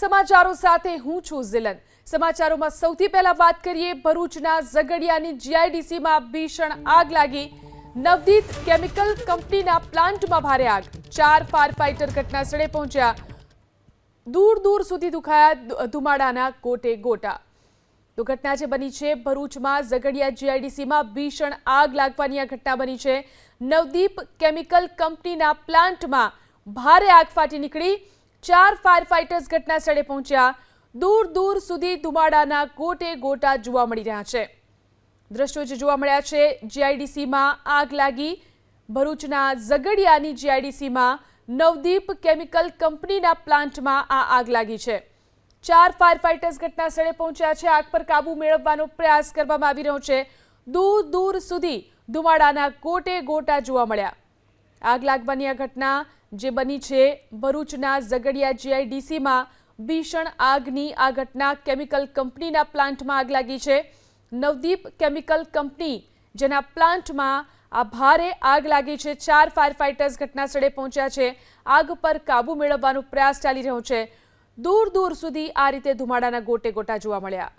સમાચારો સાથે હું છું ઝિલન. સમાચારોમાં સૌથી પહેલા વાત કરીએ ભરૂચના ઝઘડિયાની જીઆઈડીસીમાં ભીષણ આગ લાગી. નવદીત કેમિકલ કંપનીના પ્લાન્ટમાં ભારે આગ. ચાર ફાયર ફાઇટર ઘટનાસ્થળે પહોંચ્યા. દૂર દૂર સુધી દુખાયા ધુમાડાના ગોટે ગોટા. તો ઘટના જે બની છે ભરૂચમાં ઝઘડિયા જીઆઈડીસીમાં ભીષણ આગ લાગવાની આ ઘટના બની છે. નવદીપ કેમિકલ કંપનીના પ્લાન્ટમાં ભારે આગ ફાટી નીકળી. ચાર ફાયર ફાઇટર્સ ઘટના સ્થળે પહોંચ્યા. દૂર દૂર સુધી ધુમાડાના ગોટે ગોટા જોવા મળી રહ્યા છે. દ્રશ્યો જે જોવા મળ્યા છે જીઆઈડીસીમાં આગ લાગી. ભરૂચના ઝઘડિયાની જીઆઈડીસીમાં નવદીપ કેમિકલ કંપનીના પ્લાન્ટમાં આ આગ લાગી છે. ચાર ફાયર ફાઇટર્સ ઘટના સ્થળે પહોંચ્યા છે, આગ પર કાબુ મેળવવાનો પ્રયાસ કરવામાં આવી રહ્યો છે. દૂર દૂર સુધી ધુમાડાના ગોટે ગોટા જોવા મળ્યા. આગ લાગવાની આ ઘટના જે બની છે ભરૂચના ઝઘડિયા જીઆઈડીસીમાં. ભીષણ આગની આ ઘટના કેમિકલ કંપનીના પ્લાન્ટમાં આગ લાગી છે. નવદીપ કેમિકલ કંપની, જેના પ્લાન્ટમાં આ ભારે આગ લાગી છે, ચાર ફાયર ફાઇટર્સ ઘટના સ્થળે પહોંચ્યા છે. આગ પર કાબુ મેળવવાનો પ્રયાસ ચાલી રહ્યો છે. દૂર દૂર સુધી આ રીતે ધુમાડાના ગોટે ગોટા જોવા મળ્યા.